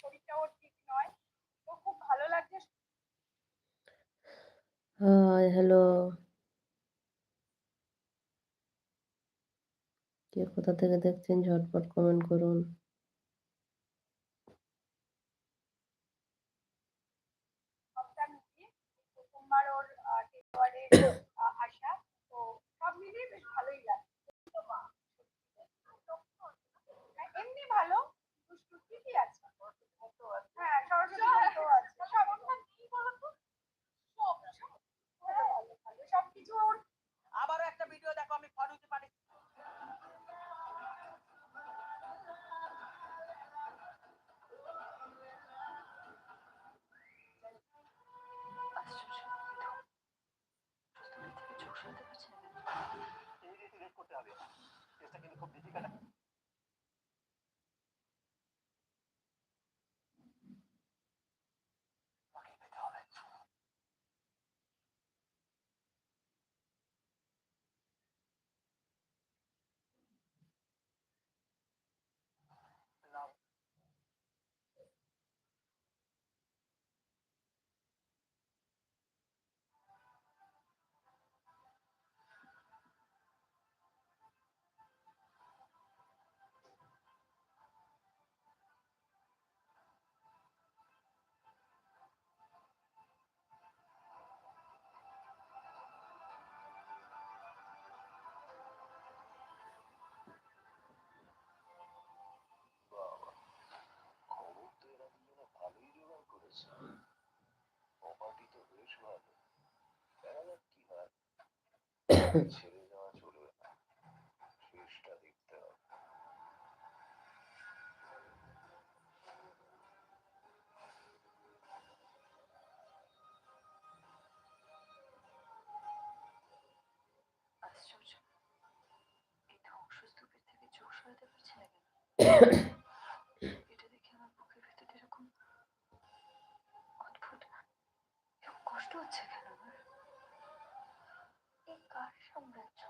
শরীরটাও ঠিক নয়। তো খুব ভালো লাগছে। হাই হ্যালো কে কোথা থেকে দেখছেন? ঝটপট কমেন্ট করুন। ওর টেলিওয়ারে আসা তো সব মিলিয়ে বেশ ভালোই লাগছে তো মা, হ্যাঁ, এমনি ভালো দুষ্টু ঠিকই আছে হ্যাঁ সরস্বতী পুজোও আছে সব কি বলতো সব সব ভালো ভালো ভালো সবকিছু ওর আবারও একটা ভিডিও দেখো আমি করতে হবে। কিন্তু খুব ডিফিকাল্ট ছেড়ে যাওয়া চলবে না শেষটা দেখতে হবে আশ্চর্য এই না এটা দেখে আমার বুকের ভেতরে এরকম অদ্ভুত কষ্ট হচ্ছে কেন আমার এই কার সাম্রাজ্য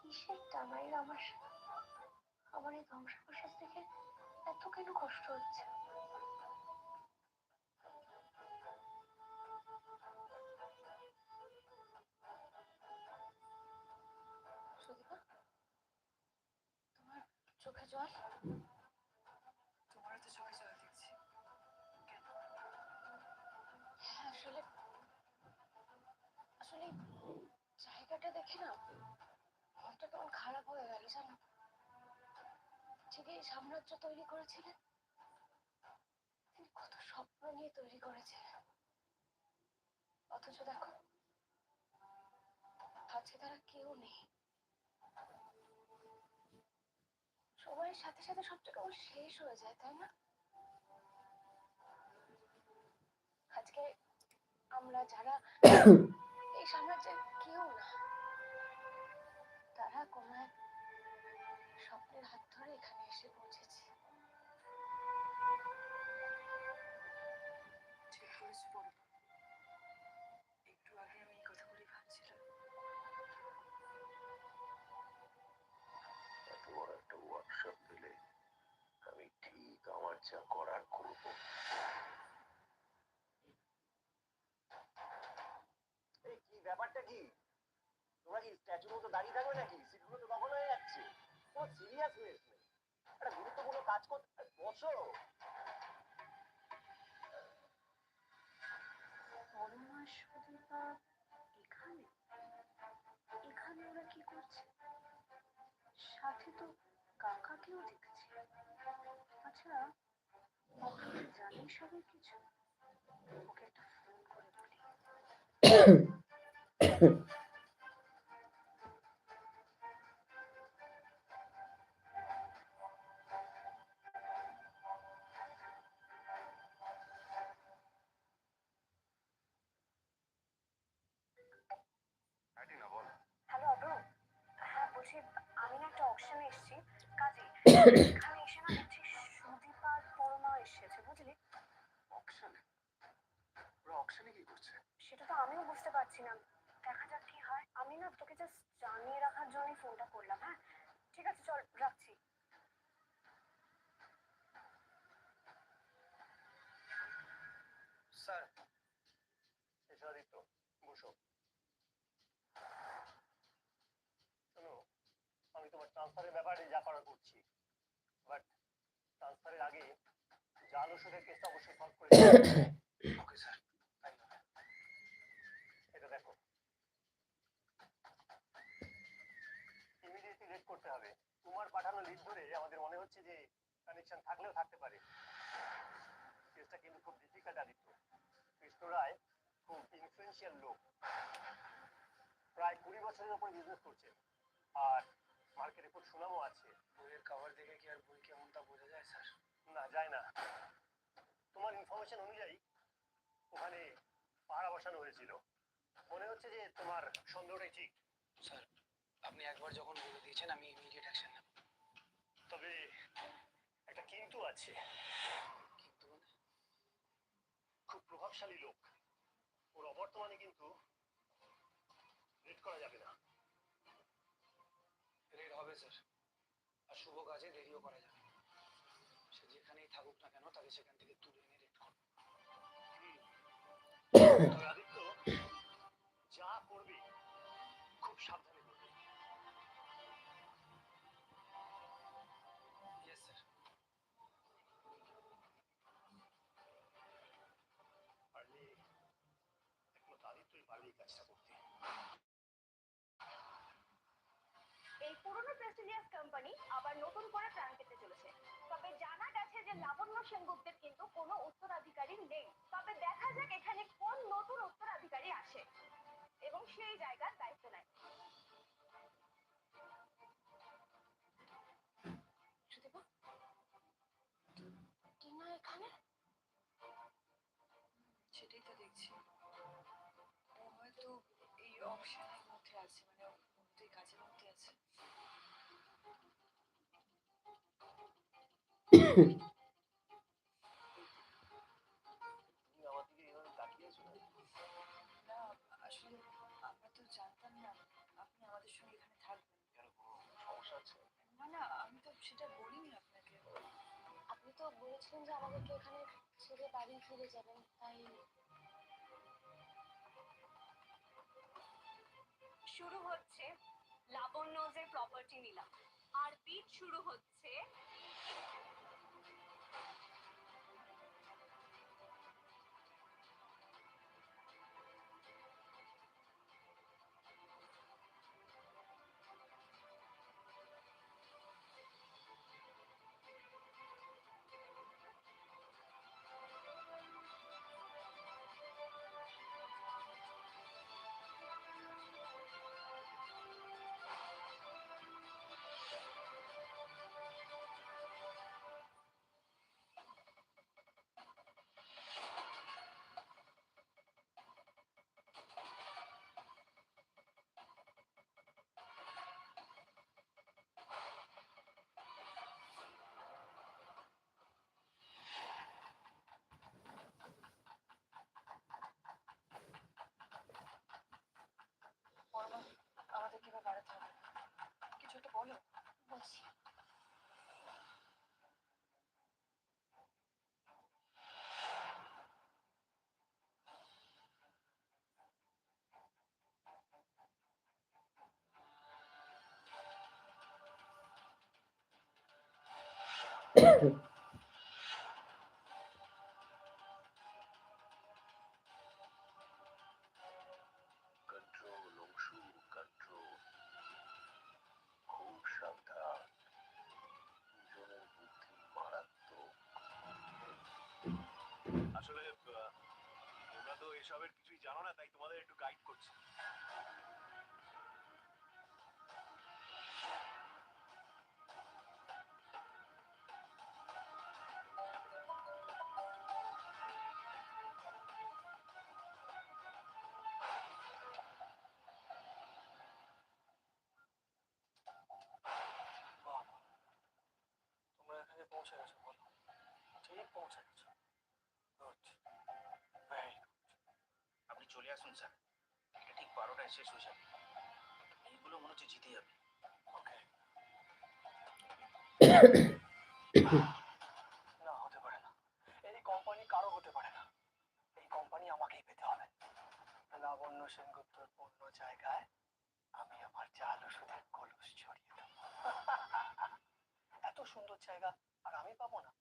কিসের আমার আমার এই দেখে এত কেন কষ্ট হচ্ছে তোমার চোখে জল? জায়গাটা দেখে না মনটা কেমন খারাপ হয়ে গেল জানো? এই সাম্রাজ্য তৈরি করেছিলেন তিনি কত স্বপ্ন নিয়ে তৈরি করেছিলেন অথচ দেখো আজকে তারা কেউ নেই। সময়ের সাথে সাথে সবটা কেমন শেষ হয়ে যায় তাই না? আজকে আমরা যারা এই সাম্রাজ্যের যা করার করব। কি ব্যাপারটা কি? তোমরা কি স্ট্যাচুর মতো দাঁড়িয়ে থাকবে নাকি? সিটগুলো তো দখল হয়ে যাচ্ছে। সিরিয়াসনেস নেই একটা গুরুত্বপূর্ণ কাজ করতে বসো। এখানে? এখানে ওরা কি করছে? সাথে তো কাকাকেও দেখছি। আচ্ছা জানি সবাই কিছু ওকে একটা ফোন করে বলি হ্যাঁ আমি না একটা অকশনে এসেছি। কাজে এখানে এসে না দেখছি সুদীপ আর পরমা এসেছে বুঝলি অকশনে ওরা কি করছে সেটা তো আমিও বুঝতে পারছি না। দেখা যাক কি হয়। আমি না তোকে জাস্ট জানিয়ে রাখার জন্যই ফোনটা করলাম হ্যাঁ? ঠিক আছে চল রাখছি। স্যার এসরাদিত্য বসো। শোনো আমি তোমার ট্রান্সফারের ব্যাপারে যা করার করছি বাট ট্রান্সফারের আগে জাল ওষুধের কেসটা অবশ্যই সলভ করে ওকে স্যার এটা দেখো ইমিডিয়েটলি রেড করতে হবে তোমার পাঠানো লিড ধরে আমাদের মনে হচ্ছে যে কানেকশন থাকলেও থাকতে পারে। কেসটা কিন্তু খুব ডিফিকাল্ট আদিত্য কৃষ্ণ রায় খুব ইনফ্লুয়েন্সিয়াল লোক। প্রায় কুড়ি বছরের উপরে বিজনেস করছে। আর মার্কেটে খুব সুনামও আছে। বইয়ের কভার দেখে কি আর বই কেমন তা বোঝা যায় স্যার? না যায় না। তোমার ইনফরমেশন অনুযায়ী ওখানে পাহারা বসানো হয়েছিল। মনে হচ্ছে যে তোমার সন্দেহটাই ঠিক। স্যার আপনি একবার যখন বলে দিয়েছেন আমি ইমিডিয়েট অ্যাকশন তবে একটা কিন্তু আছে। কিন্তু মানে? খুব প্রভাবশালী লোক। ওর অবর্তমানে কিন্তু রেড করা যাবে না। রেড হবে স্যার। আর শুভ কাজে দেরিও করা যাবে না। সে যেখানেই থাকুক না কেন তাকে সেখান থেকে তুলে এনে রেড করবে। প্রেস্টিজিয়াস কোম্পানি আবার নতুন করে প্রাণ পেতে চলেছে। তবে জানা গেছে যে লাবণ্য সেনগুপ্তের কিন্তু কোনো উত্তরাধিকারী নেই। তবে দেখা যাক এখানে কোন নতুন উত্তরাধিকারী আসে। এবং সেই জায়গার দায়িত্ব নেয়। আপনি তো বলেছিলেন যে আমাদেরকে এখানে ছেড়ে বাড়ি ফিরে যাবেন তাই শুরু হচ্ছে লাবণ্যজের প্রপার্টি নিলাম। আর পিচ শুরু হচ্ছে আসলে তোমরা তো এসবের কিছুই জানো না তাই তোমাদের একটু গাইড করছি। শেষ এইগুলো মনে হচ্ছে জিতে যাবে না হতে পারে না। এই কোম্পানি কারও হতে পারে না। এই কোম্পানি আমাকেই পেতে হবে। সেনগুপ্তর পূর্ণ জায়গায় আমি আমার ওষুধের কলস ছড়িয়ে এত সুন্দর জায়গা আর আমি পাবো না।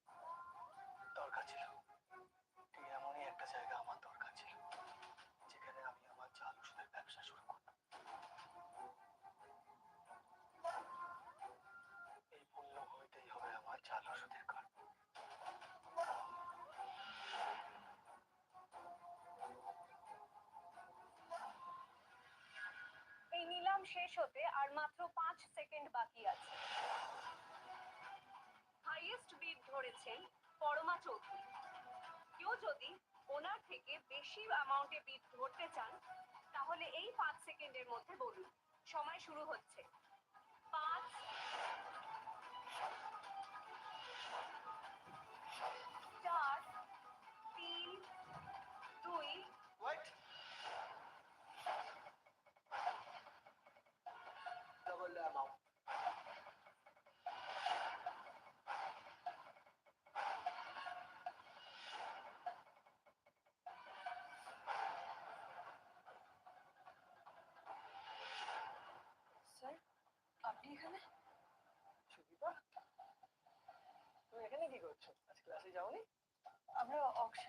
শেষ হতে আর মাত্র পাঁচ সেকেন্ড বাকি আছে। হাইয়েস্ট বিড ধরেছেন পরমা চৌধুরী। কেউ যদি ওনার থেকে বেশি অ্যামাউন্টে বিট ধরতে চান, তাহলে এই পাঁচ সেকেন্ডের মধ্যে বলুন। সময় শুরু হচ্ছে। পাঁচ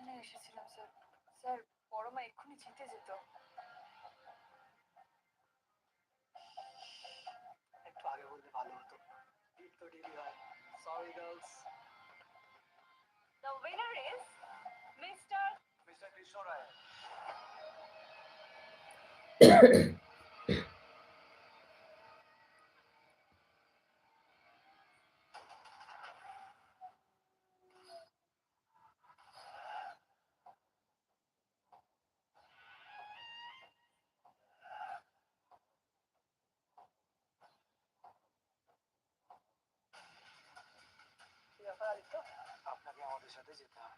অকশনে এসেছিলাম স্যার। স্যার পরমা এক্ষুনি জিতে যেত। একটু আগে বললে ভালো হতো। ডিট তো হয়। Sorry girls The winner is Mr. Mister Krishna Roy আপনাকে আমাদের সাথে যেতে হবে।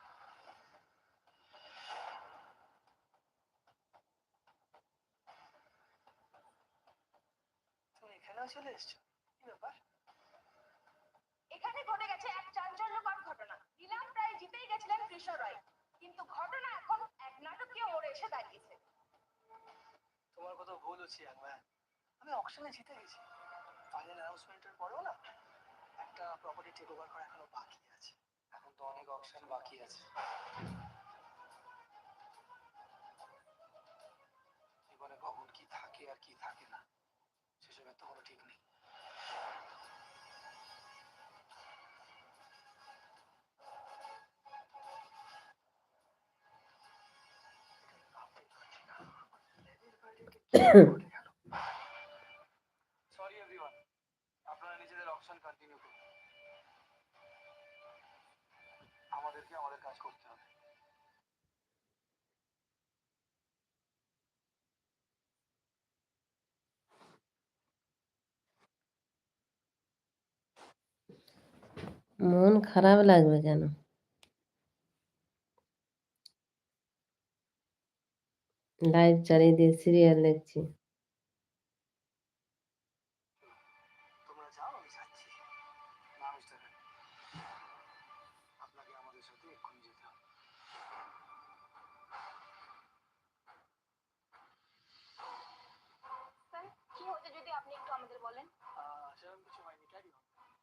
তুমি এখানেও চলে এসছো? কি ব্যাপার? এখানে ঘটে গেছে এক চাঞ্চল্যকর ঘটনা। নিলাম প্রায় জিতেই গেছিলেন কৃষ্ণ রায়। কিন্তু ঘটনা এখন এক নাটকীয় মোড়ে এসে দাঁড়িয়েছে। তোমার কত ভুল হচ্ছে একবার আমি অকশনে জিতে গেছি। ফাইনাল অ্যানাউন্সমেন্টের পরেও না একটা প্রপার্টি টেক ওভার করা এখনও বাকি আছে। এখন তো অনেক অকশন বাকি আছে। জীবনে কখন কি থাকে আর কি থাকে না সেসবের তো কোনো ঠিক নেই। সরি মন খারাপ লাগবে কেন? লাইভ চালিয়ে দিয়ে সিরিয়াল দেখছি। যদি আপনি একটু আমাদের বলেন? সেরকম কিছু হয়নি ক্যারি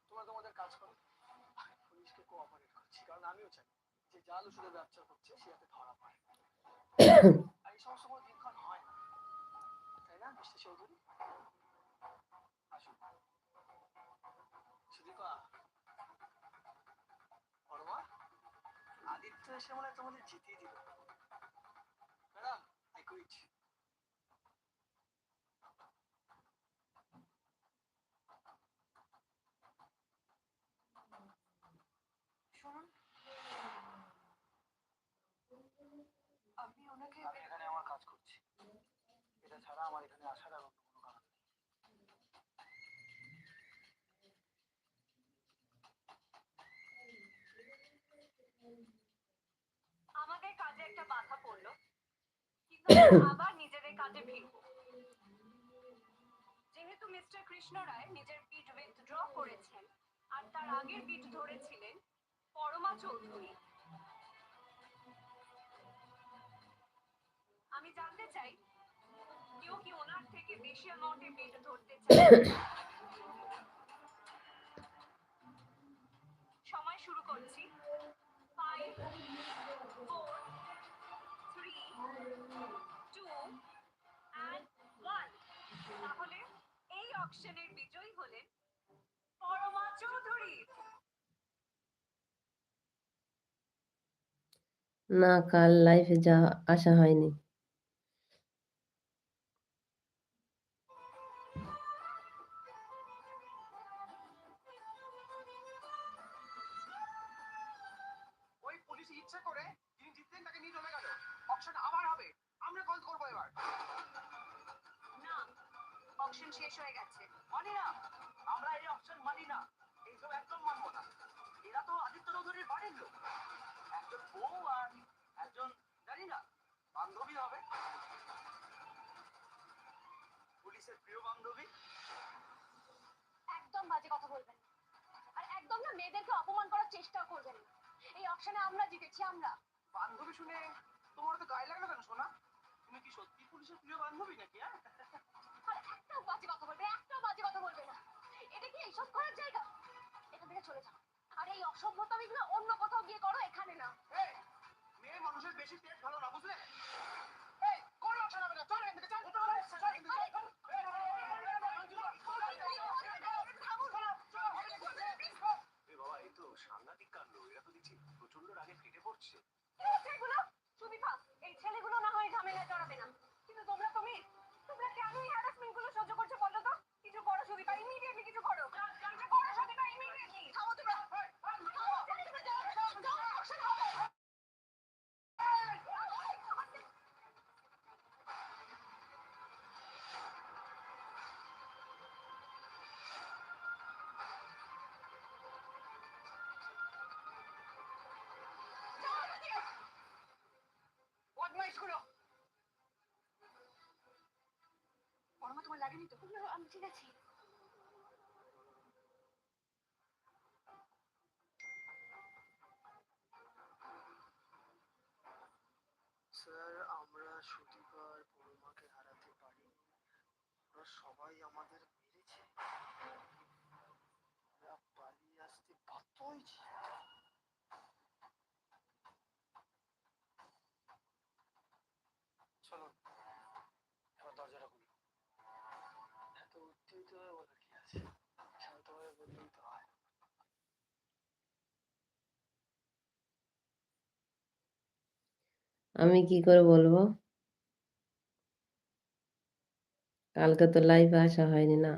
তোমরা তোমাদের কাজ করো। কোঅপারেট করছি। কারণ আমিও চাই যে জাল ওষুধের ব্যবসা করছে সে যাতে ধরা আর এই সমস্ত কোনো দিনক্ষণ হয় না। তাই না মিস্টার চৌধুরী? আসুন। সুদীপা পরমা আদিত্য এসে মনে হয় তোমাদের জিতিয়ে দিল। ম্যাডাম আই কুইট শুনুন আপনি ওনাকে আমি এখানে আমার কাজ করছি। এটা ছাড়া আমার এখানে আসার আর অন্য কোনো কারণ নেই। আমাদের কাজে একটা বাধা পড়ল। কিন্তু আবার নিজেদের কাজে ফিরব যেহেতু মিস্টার কৃষ্ণ রায় নিজের বিট উইথড্র করেছেন আর তার আগের বিট ধরেছিলেন পরমা চৌধুরী। আমি জানতে চাই, কেউ কি ওনার থেকে বেশি অ্যামাউন্টে বিট ধরতে চায়? শুরু করছি। Five four three two one তাহলে এই অকশনের বিজয়ী হলেন পরমা চৌধুরী। না কাল লাইফে যা আসা হয়নি। ওই পুলিশ ইচ্ছে করে যিনি জিতলেন তাকে নিয়ে চলে গেল। অকশন আবার হবে। আমরা কল করব এবার। না অকশন শেষ হয়ে গেছে। মানি না আমরা এই অপশন মানি না। এইসব একদম মানবো না। এরা তো আদিত্য চৌধুরীর বাড়ির লোক। একজন বউ আর বান্ধবী হবে। পুলিশের প্রিয় বান্ধবী। একদম বাজে কথা বলবেন আর একদম না মেয়েদেরকে অপমান করার চেষ্টাও করবেন না। এই অকশনে আমরা জিতেছি আমরা। বান্ধবী শুনে তোমার তো গায়ে লাগল কেন শোনা তুমি কি সত্যি পুলিশের প্রিয় বান্ধবী নাকি হ্যাঁ? আর একটাও বাজে কথা বলবে একটাও বাজে কথা বলবে না। এটা কি এইসব করার জায়গা? এখান থেকে চলে যাও। আর এই অসভ্যতামিগুলো অন্য কোথাও গিয়ে করো এখানে না। মানুষের বেশি পেট ভালো না বুঝলে? কোন অপশন হবে না। চল এখান থেকে চল। চল, চল। গুলো বর্মা তোমার লাগেনি তো? আমি ঠিক আছি। স্যার, আমরা সুদীপার পরমাকে হারাতে পারিনি। ওরা সবাই আমাদের মেরেছে। পালিয়ে আসতে বাধ্য আমি কি করে বলব? কালকে তো লাইভে আসা হয়নি না।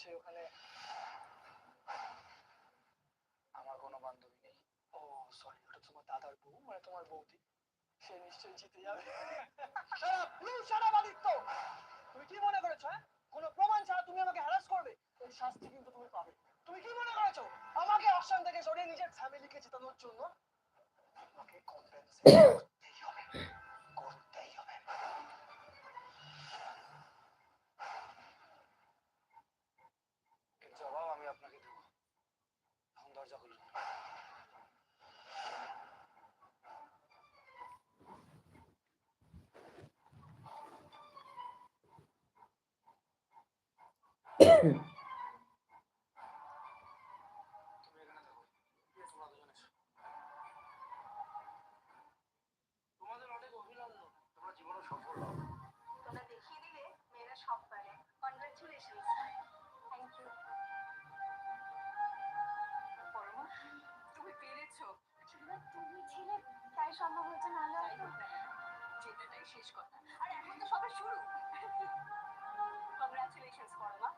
নিশ্চয়ই ওখানে। আমার কোনো বান্ধবী নেই। ও সরি ওটা তোমার দাদার বউ মানে তোমার বৌদি। সে নিশ্চয়ই জিতে যাবে। তুমি কি মনে করেছ হ্যাঁ? কোনো প্রমাণ ছাড়া তুমি আমাকে হ্যারাস করবে? এই শাস্তি কিন্তু তুমি পাবে। তুমি কি মনে করেছ? আমাকে অপশন থেকে সরিয়ে নিজের ফ্যামিলিকে জেতানোর জন্য? আমাকে কম্পেনসেট করতেই হবে করতেই হবে এর জবাব আমি আপনাকে দেব এখন দরজা খুলুন তুমি এখানে থাকো তোমরা দুজন এসো তোমাদের অনেক অভিনন্দন তোমরা জীবনে সফল হও তোমরা দেখিয়ে দিলে মেয়েরা সব পারে কনগ্রাচুলেশনস থ্যাংক ইউ পরমা তুমি পেরেছ তুমি ছিলে তাই সম্ভব হয়েছে না শেষ কথা আর এখন তো সবে শুরু কংগ্রাচুলেশনস পরমা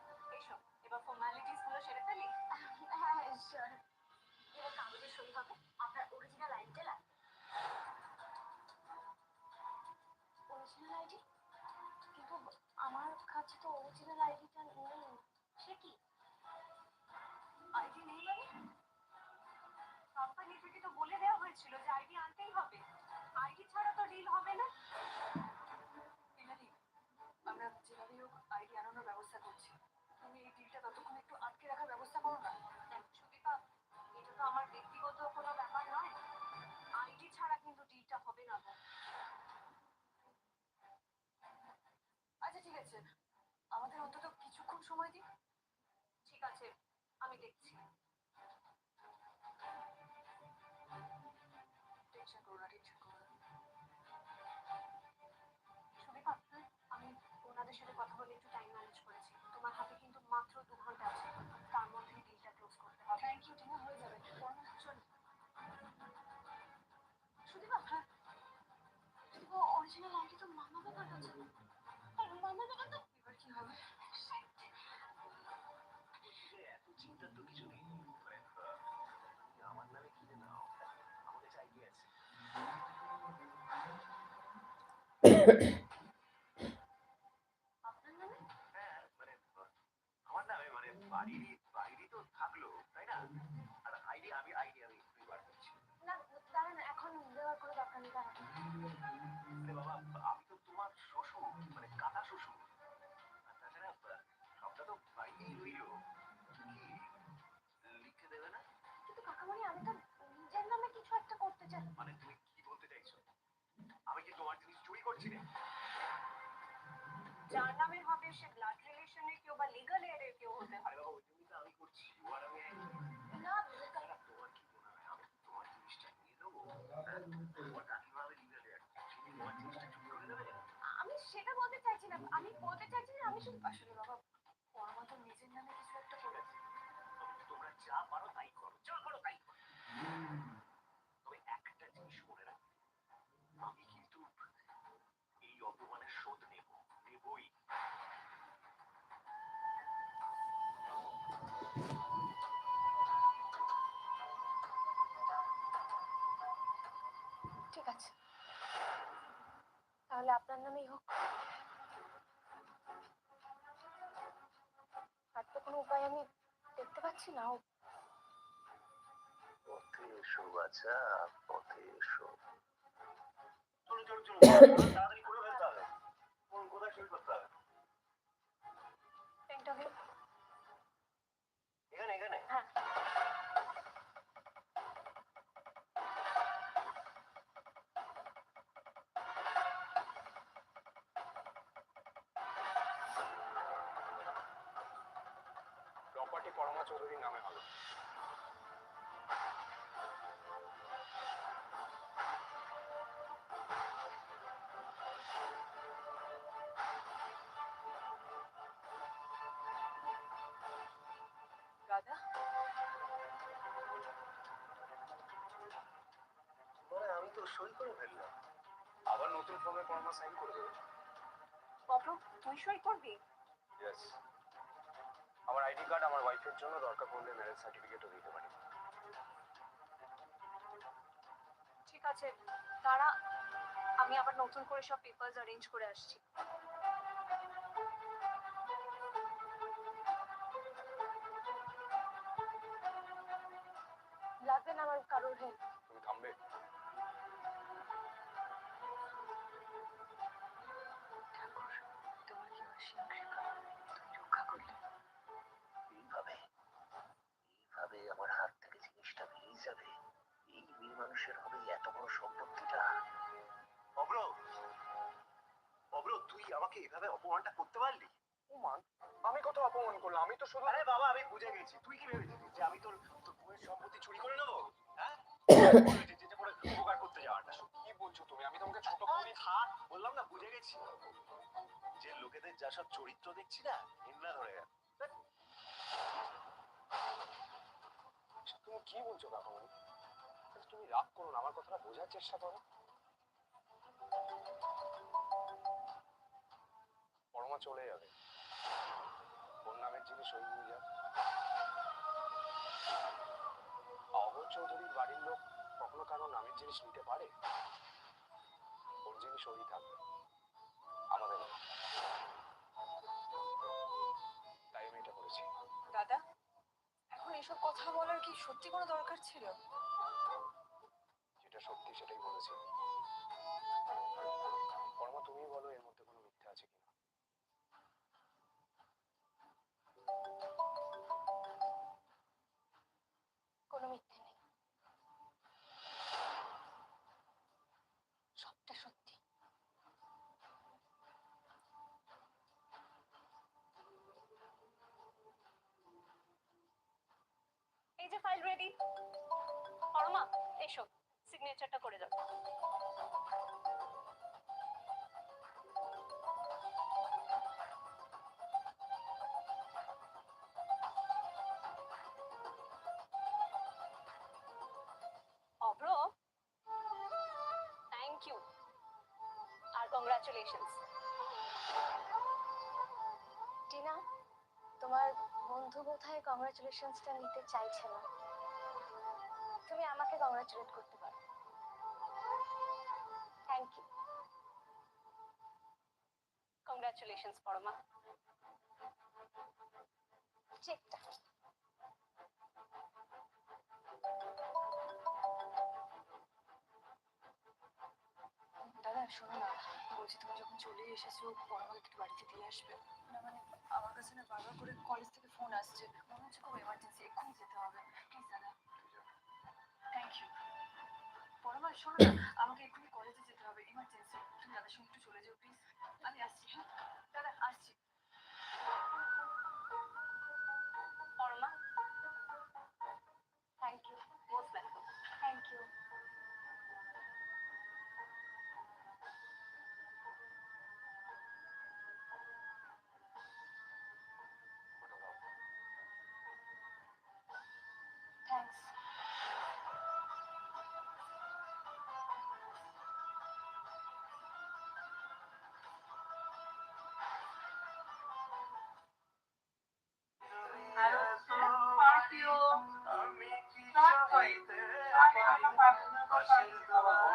অরিজিনাল আইডি কিন্তু আমার কাছে তো অরিজিনাল নেই। কোম্পানি থেকে তো বলে দেওয়া হয়েছিল যে আইডি আনতেই হবে। সময় দিন? ঠিক আছে আমি দেখছি। টেনশন করো না টেনশন করো না। সুদীপা আমি ওনাদের সাথে কথা বলে একটু টাইম ম্যানেজ করেছি। তোমার হাতে কিন্তু মাত্র দু ঘণ্টা আছে। তার মধ্যে ডিলটা ক্লোজ করতে হবে। থ্যাংক ইউ টিনা হয়ে যাবে। চল সুদীপা হ্যাঁ? অরিজিনাল আইডি তো মামা বাবার কাছে। আর মামা বাবা তো এবার কি হবে? আমার তাহলে আপনার নামেই হোক। আর তো কোনো উপায় আমি দেখতে পাচ্ছি না। ও পথে এসো বাছা পথে এসো। তাড়াতাড়ি করে ফেলতে হবে। কোন কোথায় করতে হবে? প্রপার্টি নামে দাদা মানে আমি তো সই করে ফেললাম। আবার নতুন ফর্মে পরমা সাইন করে দেবে। তুই সই করবি? ইয়েস আইডি কার্ড আমার ওয়াইফের জন্য দরকার পড়লে ম্যারেজ সার্টিফিকেটও দিতে পারি। ঠিক আছে তারা আমি আবার নতুন করে সব পেপারস অ্যারেঞ্জ করে আসছি। আমাকে এভাবে অপমানটা করতে পারলি? অপমান? আমি কত অপমান করলাম? আমি তো শুধু আরে বাবা আমি বুঝে গেছি। তুই কি ভেবেছিস যে আমি তোর তোর বউয়ের সম্পত্তি চুরি করে নেব? হ্যাঁ? বলেছি যে করে উপকার করতে যাওয়াটা। কি বলছো তুমি? আমি তোমাকে ছোট তুই থাক। বললাম না বুঝে গেছি। যে লোকেদের যা সব চরিত্র দেখছি না হিন্না ধরে গেছে। তুমি কি বলছো কাকামণি তুমি রাগ করো না আমার কথাটা বোঝার চেষ্টা করো। পরমা চলে যাবে। ওর নামের জিনিস ওই নিয়ে যাও অবর চৌধুরীর বাড়ির লোক কখনো কারও নামের জিনিস নিতে পারে? ওর জিনিস ওই থাকবে। আমাদের তাই আমি এটা করেছি। দাদা, এখন এসব কথা বলার কি সত্যি কোনো দরকার ছিল? পরমা এসো সিগনেচারটা করে দাও। থ্যাংক ইউ আর কংগ্রাচুলেশনস টিনা, তোমার বন্ধু বোধহয় কংগ্রাচুলেশনসটা নিতে চাইছে না? তুমি আমাকে কংগ্রাচুলেট করতে পারো। Thank you congratulations Parama. চেকটা দাদা শোনো না বলছি তুমি যখন চলে এসেছ পরমাকে একটু বাড়িতে দিয়ে আসবে। না মানে আমার কাছে না বারবার করে কলেজ থেকে ফোন আসছে। মনে হচ্ছে খুব এমার্জেন্সি শোনো আমাকে এক্ষুনি আমি কি চাইতে আমি কি চাইতে লাবণ্য